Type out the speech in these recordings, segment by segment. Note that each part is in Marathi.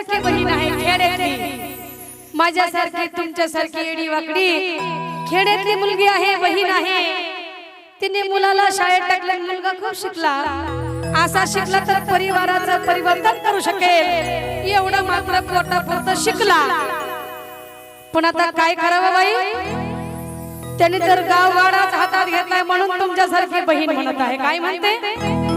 सारखी बहीण आहे खेड्यातली. माझ्यासारखी तुमच्यासारखी एडी वाकडी. खेड्यातली मुलगी आहे बहीण आहे. तिने मुलाला शाळेत टाकल्या मुलगा खूप शिकला. असा शिकला तर परिवाराचं परिवर्तन करू शकेल. एवढं मात्र पोटापुरत शिकला. पण आता काय करावं बाई? त्याने तर गाव वाडाच हातात घेतलाय म्हणून तुमच्यासारखी बहीण म्हणत आहे. काय म्हणते?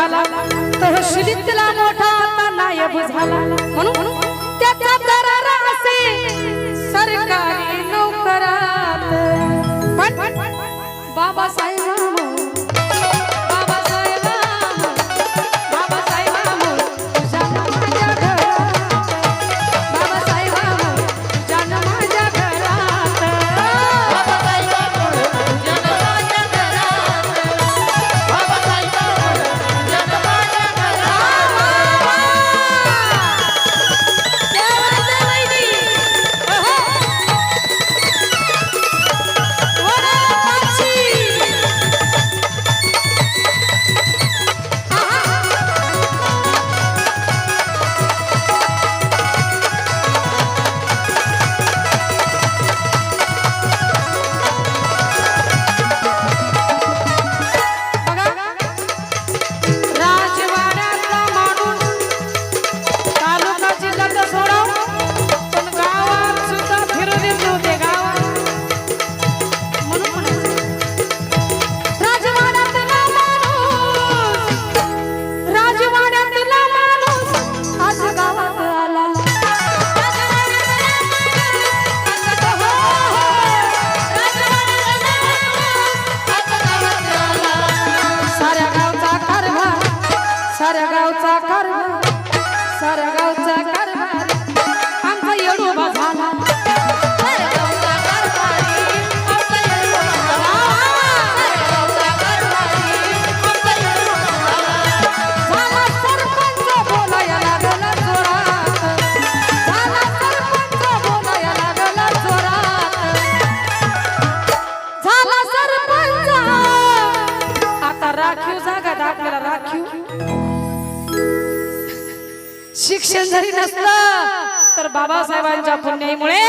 झाला? तहसीलीतला मोठा आता नायब झाला. म्हणून त्याचा दरार असे सरकारी नोकरात. पण बाबासाहेब शिक्षण जरी नसलं तर बाबासाहेबांच्या पुण्यामुळे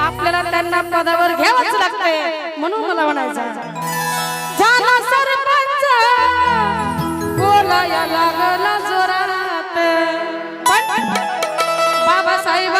आपल्याला त्यांना पदावर घ्यावंच लागतंय म्हणून मला म्हणायचं झाला सरपंच. बोलाया लागला जोरात. बाबासाहेब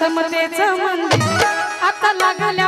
समतेच मंदिर. आता लागल